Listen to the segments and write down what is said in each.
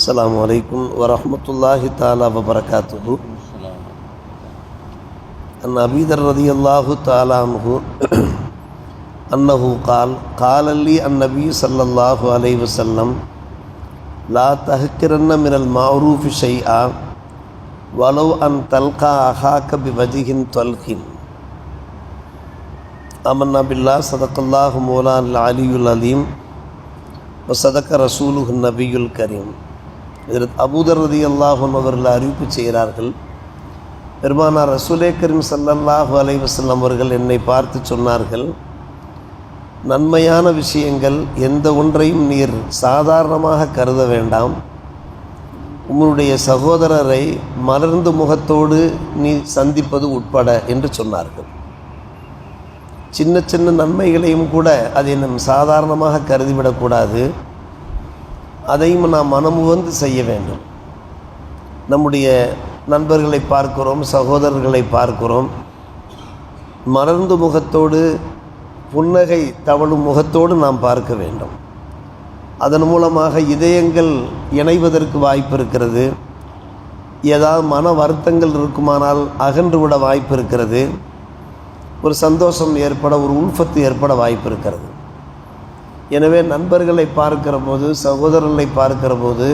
السلام عليكم ورحمة الله تعالى وبركاته. عن أبي ذر رضي الله تعالى عنه أنه قال قال لي النبي صلى الله عليه وسلم لا تهكرن من المعروف شيئا ولو أن تلقى أخاك بوجه طلق آمنا بالله صدق الله مولانا العلي العليم وصدق رسوله النبي الكريم. இதில் அபூதர் ரதி அல்லாஹன் அவர்கள் அறிவிப்பு செய்கிறார்கள் பெருமானார் ரசூலே கரீம் சல்லல்லாஹு அலைவசல்லம் அவர்கள் என்னை பார்த்து சொன்னார்கள் நன்மையான விஷயங்கள் எந்த ஒன்றையும் நீர் சாதாரணமாக கருத வேண்டாம். உங்களுடைய சகோதரரை மலர்ந்து முகத்தோடு நீ சந்திப்பது உட்பட என்று சொன்னார்கள். சின்ன சின்ன நன்மைகளையும் கூட அதை நம் சாதாரணமாக கருதிவிடக்கூடாது. அதையும் நாம் மனமுவந்து செய்ய வேண்டும். நம்முடைய நண்பர்களை பார்க்கிறோம் சகோதரர்களை பார்க்கிறோம். மலர்ந்து முகத்தோடு புன்னகை தவழும் முகத்தோடு நாம் பார்க்க வேண்டும். அதன் மூலமாக இதயங்கள் இணைவதற்கு வாய்ப்பு இருக்கிறது. ஏதாவது மன வருத்தங்கள் இருக்குமானால் அகன்று விட வாய்ப்பு இருக்கிறது. ஒரு சந்தோஷம் ஏற்பட ஒரு உள்ஃபத்து ஏற்பட வாய்ப்பு இருக்கிறது. எனவே நண்பர்களை பார்க்கிற போது சகோதரர்களை பார்க்கிற போது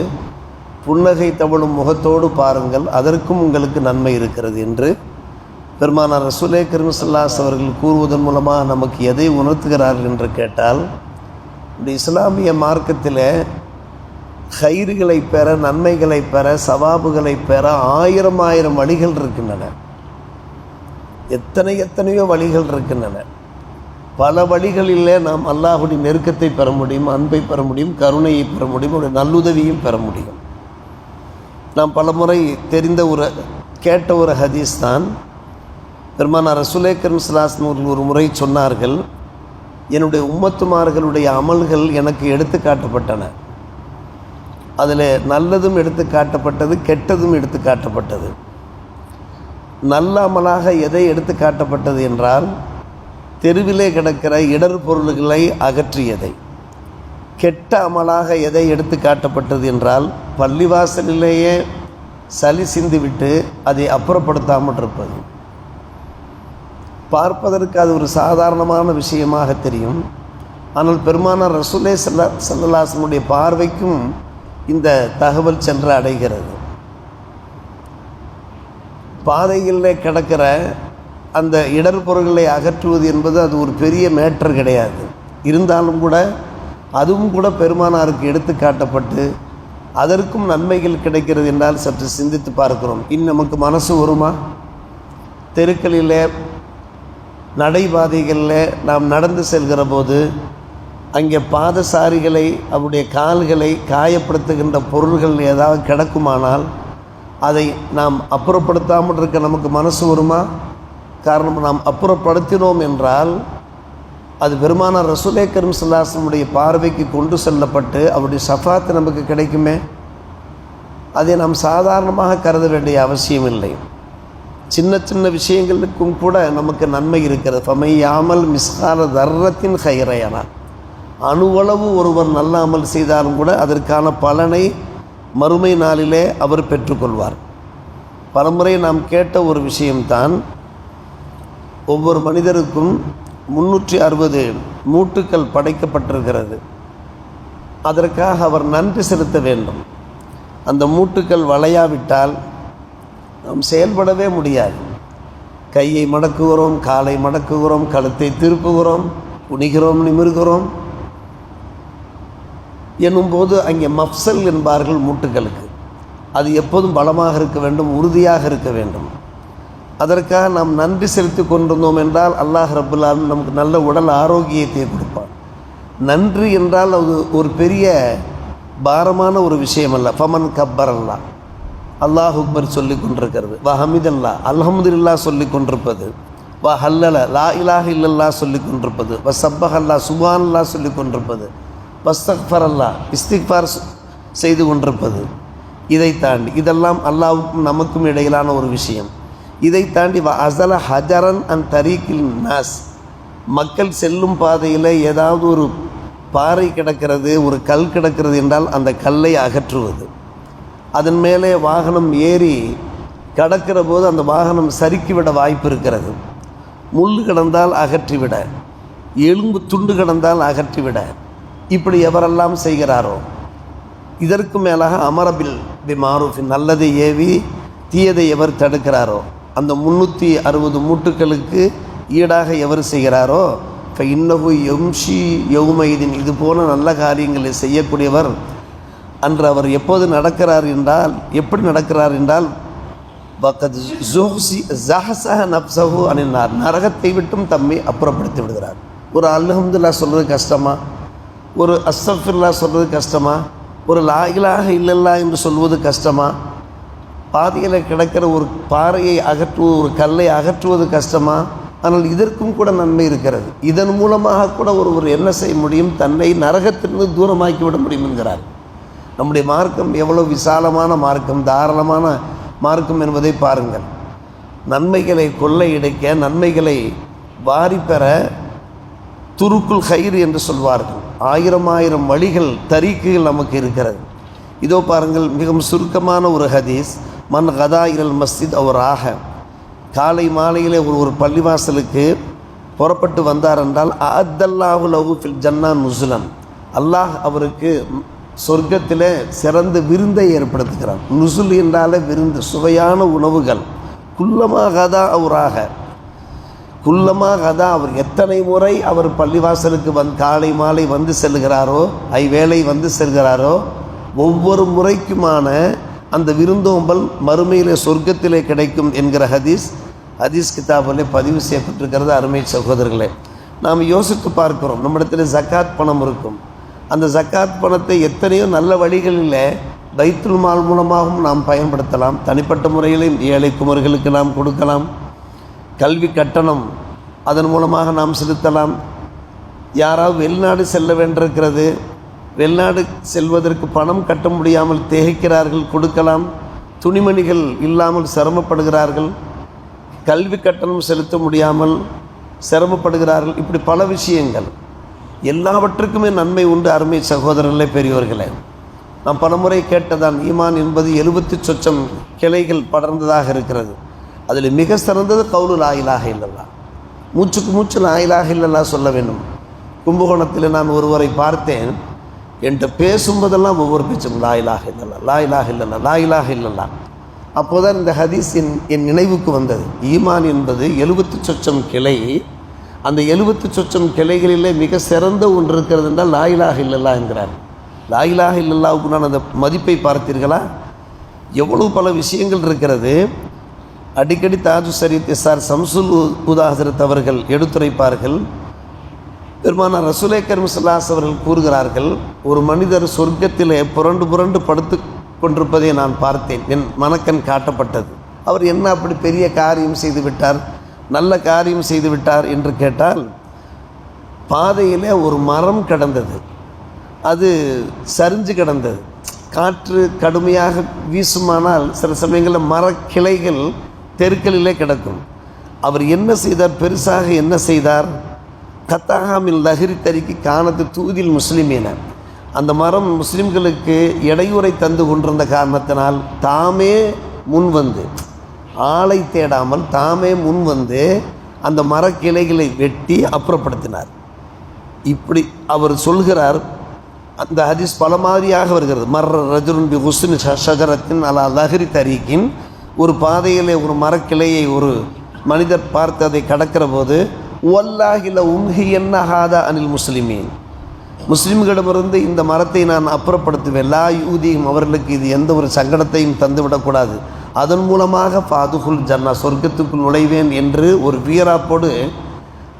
புன்னகை தவழும் முகத்தோடு பாருங்கள் அதற்கும் உங்களுக்கு நன்மை இருக்கிறது என்று பெருமானார் ரசூலே கிருமிசல்லாஸ் அவர்கள் கூறுவதன் மூலமாக நமக்கு எதை உணர்த்துகிறார்கள் என்று கேட்டால் இந்த இஸ்லாமிய மார்க்கத்தில் கயிறுகளை பெற நன்மைகளை பெற சவாபுகளை பெற ஆயிரம் ஆயிரம் வழிகள் இருக்கின்றன. எத்தனை எத்தனையோ வழிகள் இருக்கின்றன. பல வழிகளிலே நாம் அல்லாஹுடைய நெருக்கத்தை பெற முடியும் அன்பை பெற முடியும் கருணையை பெற முடியும் ஒரு நல்லுதவியும் பெற முடியும். நாம் பல முறை தெரிந்த ஒரு கேட்ட ஒரு ஹதீஸ் தான். பெருமானார் ரசுலேக்கர் சுலாஸ்னு ஒரு முறை சொன்னார்கள் என்னுடைய உம்மத்துமார்களுடைய அமல்கள் எனக்கு எடுத்து காட்டப்பட்டன. அதில் நல்லதும் எடுத்து காட்டப்பட்டது கெட்டதும் எடுத்து காட்டப்பட்டது. நல்ல அமலாக எதை எடுத்து காட்டப்பட்டது என்றால் தெருவிலே கிடக்கிற இடர் பொருள்களை அகற்றியதை. கெட்ட அமலாக எதை எடுத்து காட்டப்பட்டது என்றால் பள்ளிவாசலிலேயே சளி சிந்திவிட்டு அதை அப்புறப்படுத்தாமல் இருப்பது. பார்ப்பதற்கு அது ஒரு சாதாரணமான விஷயமாக தெரியும். ஆனால் பெருமானார் ரசூலே செல்ல செல்லலாசனுடைய பார்வைக்கும் இந்த தகவல் சென்று அடைகிறது. பாதைகளில் கிடக்கிற அந்த இடர்பொருள்களை அகற்றுவது என்பது அது ஒரு பெரிய மேட்டர் கிடையாது. இருந்தாலும் கூட அதுவும் கூட பெருமானாருக்கு எடுத்து காட்டப்பட்டு அதற்கும் நன்மைகள் கிடைக்கிறது என்றால் சற்று சிந்தித்து பார்க்கிறோம். இன் நமக்கு மனசு வருமா? தெருக்களில் நடைபாதைகளில் நாம் நடந்து செல்கிற போது அங்கே பாதசாரிகளை அவருடைய கால்களை காயப்படுத்துகின்ற பொருள்கள் ஏதாவது கிடக்குமானால் அதை நாம் அப்புறப்படுத்தாமல் இருக்க நமக்கு மனசு வருமா? காரணம் நாம் அப்புறப்படுத்தினோம் என்றால் அது பெருமானார் ரசுலே கரும் சல்லாசனுடைய பார்வைக்கு கொண்டு செல்லப்பட்டு அவருடைய சஃபாத்து நமக்கு கிடைக்குமே? அதை நாம் சாதாரணமாக கருத வேண்டிய அவசியம் இல்லை. சின்ன சின்ன விஷயங்களுக்கும் கூட நமக்கு நன்மை இருக்கிறது. ஃபமையாமல் மிஸ்கார தர்ரத்தின் கைரையனா அணுவளவு ஒருவர் நல்ல அமல் செய்தாலும் கூட அதற்கான பலனை மறுமை நாளிலே அவர் பெற்றுக்கொள்வார். பலமுறை நாம் கேட்ட ஒரு விஷயம்தான் ஒவ்வொரு மனிதருக்கும் முன்னூற்றி அறுபது மூட்டுக்கள் படைக்கப்பட்டிருக்கிறது. அதற்காக அவர் நன்றி செலுத்த வேண்டும். அந்த மூட்டுக்கள் வளையாவிட்டால் நாம் செயல்படவே முடியாது. கையை மடக்குகிறோம் காலை மடக்குகிறோம் கழுத்தை திருப்புகிறோம் குனிகிறோம் நிமிர்கிறோம். எனும்போது அங்கே மப்சல் என்பார்கள் மூட்டுகளுக்கு. அது எப்போதும் பலமாக இருக்க வேண்டும் உறுதியாக இருக்க வேண்டும். அதற்காக நாம் நன்றி செலுத்தி கொண்டிருந்தோம் என்றால் அல்லாஹ் ரபுல்லாலும் நமக்கு நல்ல உடல் ஆரோக்கியத்தை கொடுப்பான். நன்றி என்றால் அது ஒரு பெரிய பாரமான ஒரு விஷயம் அல்ல ஃபமன் கப்பர் அல்லா அல்லாஹ் அக்பர் சொல்லி கொண்டிருக்கிறது. வா ஹமிதல்லா. அல்ஹம்துல்லா சொல்லி கொண்டிருப்பது. வா ஹல்லல. லா இலாஹ் இல்லல்லா சொல்லி கொண்டிருப்பது. வ சப்பஹல்லா. சுபான்லா சொல்லி கொண்டிருப்பது. வஸ்தக்ஃபர் அல்லா இஸ்திக்ஃபார் செய்து கொண்டிருப்பது. இதை தாண்டி இதெல்லாம் அல்லாவுக்கும் நமக்கும் இடையிலான ஒரு விஷயம். இதை தாண்டி அசல ஹஜரன் அண்ட் தரீக்கில் நாஸ். மக்கள் செல்லும் பாதையில் ஏதாவது ஒரு பாறை கிடக்கிறது ஒரு கல் கிடக்கிறது என்றால் அந்த கல்லை அகற்றுவது. அதன் மேலே வாகனம் ஏறி கடக்கிற போது அந்த வாகனம் சறுக்கிவிட வாய்ப்பு இருக்கிறது. முள் கிடந்தால் அகற்றிவிட எலும்பு துண்டு கிடந்தால் அகற்றிவிட இப்படி எவரெல்லாம் செய்கிறாரோ இதற்கு மேலாக அமரபில் தி மாரூஃபி நல்லதை ஏவி தீயதை எவர் தடுக்கிறாரோ அந்த முந்நூற்றி அறுபது மூட்டுக்களுக்கு ஈடாக எவர் செய்கிறாரோ? இப்போ இன்னகு எம்ஷி யவுமைதின் இது போல நல்ல காரியங்களை செய்யக்கூடியவர். அன்று அவர் எப்போது நடக்கிறார் என்றால் எப்படி நடக்கிறார் என்றால் பக்கத் ஜோஹ்சி ஜஹசஹ நப்சஹு அணினார் நரகத்தை விட்டும் தம்மை அப்புறப்படுத்தி விடுகிறார். ஒரு அல்ஹம்துல்லா சொல்கிறது கஷ்டமா? ஒரு அஸ்தஃபிர்லா சொல்கிறது கஷ்டமா? ஒரு லாயிலாக இல்லல்லா என்று சொல்வது கஷ்டமா? பாதையில் கிடக்கிற ஒரு பாறையை அகற்றுவது ஒரு கல்லை அகற்றுவது கஷ்டமா? ஆனால் இதற்கும் கூட நன்மை இருக்கிறது. இதன் மூலமாக கூட ஒருவர் என்ன செய்ய முடியும்? தன்னை நரகத்திலிருந்து தூரமாக்கி விட முடியும் என்கிறார். நம்முடைய மார்க்கம் எவ்வளோ விசாலமான மார்க்கம் தாராளமான மார்க்கம் என்பதை பாருங்கள். நன்மைகளை கொள்ளையடிக்க நன்மைகளை வாரி பெற துருக்குள் கயிறு என்று சொல்வார்கள். ஆயிரம் ஆயிரம் வழிகள் தரிக்குகள் நமக்கு இருக்கிறது. இதோ பாருங்கள் மிகவும் சுருக்கமான ஒரு ஹதீஸ். மன் கதா இரல் மஸ்ஜித் அவர் ஆக காலை மாலையில் ஒரு ஒரு பள்ளிவாசலுக்கு புறப்பட்டு வந்தார் என்றால் அத்தல்லாஹு லஹு ஃபில் ஜன்னா நுசுலன். அல்லாஹ் அவருக்கு சொர்க்கத்தில் சிறந்த விருந்தை ஏற்படுத்துகிறான். நுசுல் என்றாலே விருந்து சுவையான உணவுகள். குள்ளமாக தான் அவராக. குள்ளமாக அதான் அவர் எத்தனை முறை அவர் பள்ளிவாசலுக்கு வந் காலை மாலை வந்து செல்கிறாரோ ஐவேளை வந்து செல்கிறாரோ ஒவ்வொரு முறைக்குமான அந்த விருந்தோம்பல் மறுமையிலே சொர்க்கத்திலே கிடைக்கும் என்கிற ஹதீஸ் ஹதீஸ் கிதாபிலே பதிவு செய்யப்பட்டிருக்கிறது. அருமை சகோதரர்களே நாம் யோசித்து பார்க்கிறோம் நம்மிடத்தில் ஜக்காத் பணம் இருக்கும். அந்த ஜக்காத் பணத்தை எத்தனையோ நல்ல வழிகளில் வைத்துல் மால் மூலமாகவும் நாம் பயன்படுத்தலாம். தனிப்பட்ட முறையிலும் ஏழை குமர்களுக்கு நாம் கொடுக்கலாம். கல்வி கட்டணம் அதன் மூலமாக நாம் செலுத்தலாம். யாராவது வெளிநாடு செல்ல வேண்டியிருக்கிறது வெளிநாடு செல்வதற்கு பணம் கட்ட முடியாமல் திகைக்கிறார்கள் கொடுக்கலாம். துணிமணிகள் இல்லாமல் சிரமப்படுகிறார்கள். கல்வி கட்டணம் செலுத்த முடியாமல் சிரமப்படுகிறார்கள். இப்படி பல விஷயங்கள். எல்லாவற்றுக்குமே நன்மை உண்டு அருமை சகோதரர்களே பெரியவர்களே நாம் பலமுறை கேட்டதான் ஈமான் என்பது எழுபத்தி சொச்சம் கிளைகள் படர்ந்ததாக இருக்கிறது. அதில் மிக சிறந்தது கவுலு ஆயிலாக இல்லல்லா. மூச்சுக்கு மூச்சு ஆயிலாக இல்லல்லா சொல்ல வேண்டும். கும்பகோணத்தில் நான் ஒருவரை பார்த்தேன். என்கிட்ட பேசும்போதெல்லாம் ஒவ்வொரு பேச்சும் லாயிலாக இல்லல்லா லாயிலாக இல்லல்லா லாயிலாக இல்லல்லா அப்போதான் இந்த ஹதீஸ் என் என் நினைவுக்கு வந்தது. ஈமான் என்பது எழுபத்து சொச்சம் கிளை. அந்த எழுபத்து சொச்சம் கிளைகளிலே மிக சிறந்த ஒன்று இருக்கிறது என்றால் லாயிலாக இல்லல்லா என்கிறார். லாயிலாக இல்லல்லாவுக்கு நான் அந்த மதிப்பை பார்த்தீர்களா? எவ்வளவு பல விஷயங்கள் இருக்கிறது. அடிக்கடி தாஜு ஷரீத் எஸ்ஆர் சம்சுல் உதாசரத் அவர்கள் எடுத்துரைப்பார்கள். பெருமான ரசூலை கர்மசல்லாஸ் அவர்கள் கூறுகிறார்கள் ஒரு மனிதர் சொர்க்கத்திலே புரண்டு புரண்டு படுத்து கொண்டிருப்பதை நான் பார்த்தேன். என் மனக்கண் காட்டப்பட்டது. அவர் என்ன அப்படி பெரிய காரியம் செய்து விட்டார்? நல்ல காரியம் செய்து விட்டார் என்று கேட்டால் பாதையிலே ஒரு மரம் கிடந்தது. அது சரிஞ்சு கிடந்தது. காற்று கடுமையாக வீசுமானால் சில சமயங்களில் மரக்கிளைகள் தெருக்களிலே கிடக்கும். அவர் என்ன செய்தார்? பெருசாக என்ன செய்தார்? கத்தாகாமில் லஹரி தறிக்கு காணத்து தூதில் முஸ்லிமீன. அந்த மரம் முஸ்லிம்களுக்கு இடையூறை தந்து கொண்டிருந்த காரணத்தினால் தாமே முன் வந்து ஆளை தேடாமல் தாமே முன் வந்து அந்த மரக்கிளைகளை வெட்டி அப்புறப்படுத்தினார். இப்படி அவர் சொல்கிறார் அந்த ஹதீஸ் பல மாதிரியாக வருகிறது. மர்ர ரஜுருன் பி ஹுஸ்ன் ஷஜரத்தின் அலா லஹரி தரீக்கின் ஒரு பாதையிலே ஒரு மரக்கிளையை ஒரு மனிதர் பார்த்து அதை கடக்கிற போது ஒல்லாஹில உம்ஹி என்னஹாத அனில் முஸ்லிமீன் முஸ்லீம்களிடமிருந்து இந்த மரத்தை நான் அப்புறப்படுத்துவேன். லா யூதியும் அவர்களுக்கு இது எந்த ஒரு சங்கடத்தையும் தந்துவிடக்கூடாது. அதன் மூலமாக பாதுகுல் ஜன்னா சொர்க்கத்துக்குள் நுழைவேன் என்று ஒரு வீராப்போடு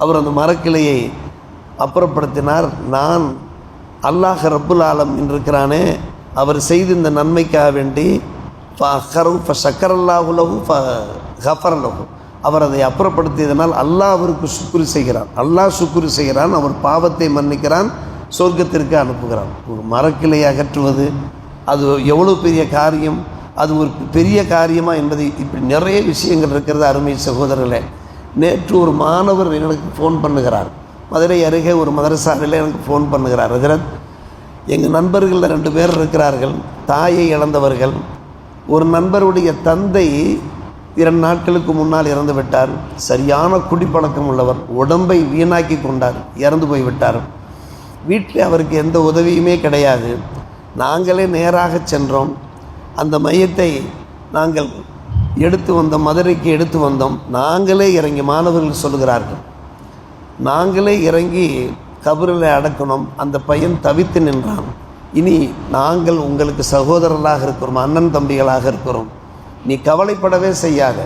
அவர் அந்த மரக்கிளையை அப்புறப்படுத்தினார். நான் அல்லாஹ் ரப்புல் ஆலம் இருக்கிறானே அவர் செய்த இந்த நன்மைக்காக வேண்டி ஃபஹரு ஃப சக்கரல்லாஹுலகு ஃப ஹஃபரலகு அவர் அதை அப்புறப்படுத்தியதனால் அல்லாஹ் அவருக்கு சுக்குரு செய்கிறான். அல்லாஹ் சுக்குரு செய்கிறான் அவர் பாவத்தை மன்னிக்கிறான் சொர்க்கத்திற்கு அனுப்புகிறான். ஒரு மரக்கிளை அகற்றுவது அது எவ்வளோ பெரிய காரியம்? அது ஒரு பெரிய காரியமா என்பதை இப்படி நிறைய விஷயங்கள் இருக்கிறது அருமை சகோதரர்களே. நேற்று ஒரு மாணவர் எனக்கு ஃபோன் பண்ணுகிறார். மதுரை அருகே ஒரு மதரசாவில் எனக்கு ஃபோன் பண்ணுகிறார். ஹஜரத் எங்கள் நண்பர்களில் ரெண்டு பேர் இருக்கிறார்கள். தாயை இழந்தவர்கள். ஒரு நண்பருடைய தந்தை இரண்டு நாட்களுக்கு முன்னால் இறந்து விட்டார். சரியான குடிப்பழக்கம் உள்ளவர். உடம்பை வீணாக்கி கொண்டார். இறந்து போய் விட்டார். வீட்டில் அவருக்கு எந்த உதவியுமே கிடையாது. நாங்களே நேராக சென்றோம். அந்த மையத்தை நாங்கள் எடுத்து வந்தோம். மதுரைக்கு எடுத்து வந்தோம். நாங்களே இறங்கி மாணவர்கள் சொல்கிறார்கள் நாங்களே இறங்கி கபரில் அடக்கணும். அந்த பையன் தவித்து நின்றான். இனி நாங்கள் உங்களுக்கு சகோதரர்களாக இருக்கிறோம். அண்ணன் தம்பிகளாக இருக்கிறோம். நீ கவலைப்படவே செய்யாத.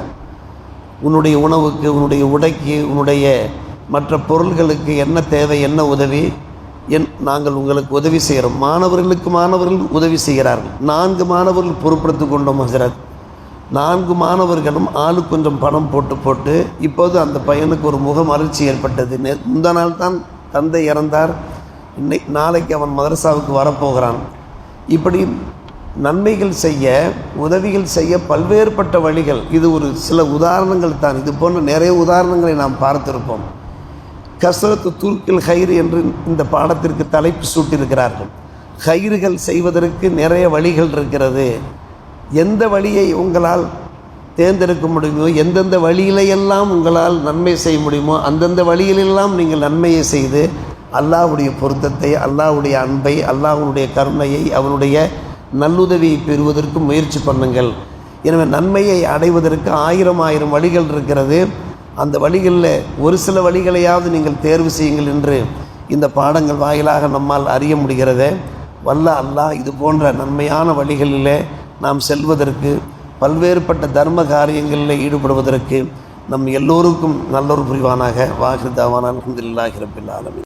உன்னுடைய உணவுக்கு உன்னுடைய உடைக்கு உன்னுடைய மற்ற பொருள்களுக்கு என்ன தேவை என்ன உதவி? என் நாங்கள் உங்களுக்கு உதவி செய்கிறோம். மாணவர்களுக்கு மாணவர்கள் உதவி செய்கிறார்கள். நான்கு மாணவர்கள் பொறுப்படுத்தி கொண்டோம் ஹசரத். நான்கு மாணவர்களும் ஆளு கொஞ்சம் பணம் போட்டு போட்டு இப்போது அந்த பையனுக்கு ஒரு முக மலர்ச்சி ஏற்பட்டது. நே முந்த நாள் தான் தந்தை இறந்தார். இன்னை நாளைக்கு அவன் மதரசாவுக்கு வரப்போகிறான். இப்படி நன்மைகள் செய்ய உதவிகள் செய்ய பல்வேறுபட்ட வழிகள். இது ஒரு சில உதாரணங்கள் தான். இது போன்ற நிறைய உதாரணங்களை நாம் பார்த்திருப்போம். கசரத்து துருக்கில் ஹைர் என்று இந்த பாடத்திற்கு தலைப்பு சூட்டியிருக்கிறார்கள். கயிறுகள் செய்வதற்கு நிறைய வழிகள் இருக்கிறது. எந்த வழியை உங்களால் தேர்ந்தெடுக்க முடியுமோ எந்தெந்த வழியிலையெல்லாம் உங்களால் நன்மை செய்ய முடியுமோ அந்தந்த வழியிலெல்லாம் நீங்கள் நன்மையை செய்து அல்லாஹ்வுடைய பொருத்தத்தை அல்லாஹ்வுடைய அன்பை அல்லாஹ்வுடைய கருணையை அவனுடைய நல்லுதவியை பெறுவதற்கு முயற்சி பண்ணுங்கள். எனவே நன்மையை அடைவதற்கு ஆயிரம் ஆயிரம் வழிகள் இருக்கிறது. அந்த வழிகளில் ஒரு சில வழிகளையாவது நீங்கள் தேர்வு செய்யுங்கள் என்று இந்த பாடங்கள் வாயிலாக நம்மால் அறிய முடிகிறது. வல்ல அல்லாஹ் இது போன்ற நன்மையான வழிகளிலே நாம் செல்வதற்கு பல்வேறுபட்ட தர்ம காரியங்களில் ஈடுபடுவதற்கு நம் எல்லோருக்கும் நல்லொரு புரிவானாக. வாகிருதாவான அலமதுல்லாஹி ரபில்